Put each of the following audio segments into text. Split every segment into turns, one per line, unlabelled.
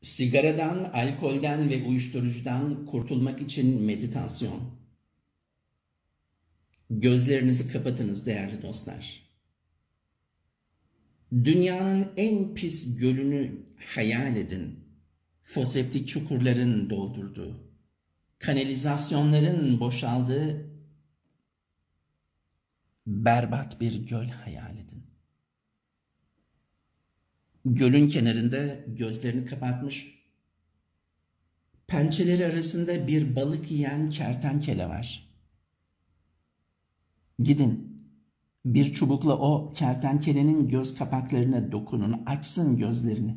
Sigaradan, alkolden ve uyuşturucudan kurtulmak için meditasyon. Gözlerinizi kapatınız değerli dostlar. Dünyanın en pis gölünü hayal edin. Foseptik çukurların doldurduğu, kanalizasyonların boşaldığı berbat bir göl hayal edin. Gölün kenarında gözlerini kapatmış, pençeleri arasında bir balık yiyen kertenkele var. Gidin, bir çubukla o kertenkelenin göz kapaklarına dokunun, açsın gözlerini.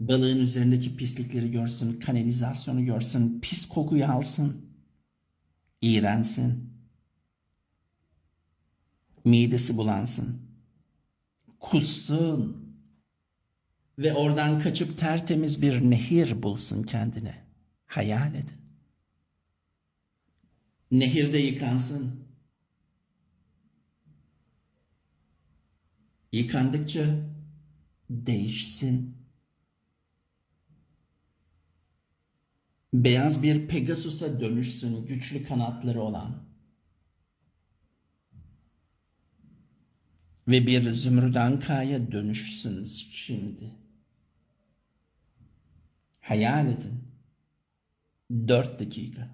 Balığın üzerindeki pislikleri görsün, kanalizasyonu görsün, pis kokuyu alsın, iğrensin, midesi bulansın, kussun ve oradan kaçıp tertemiz bir nehir bulsun kendine. Hayal edin. Nehirde yıkansın. Yıkandıkça değişsin. Beyaz bir Pegasus'a dönüşsün güçlü kanatları olan. Ve bir zümrüdankaya dönüşsün şimdi. Hayal edin. Dört dakika.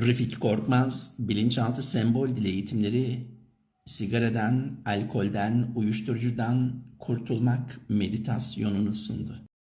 Refik Korkmaz, bilinçaltı sembol dili eğitimleri, sigaradan, alkolden, uyuşturucudan kurtulmak meditasyonunu sundu.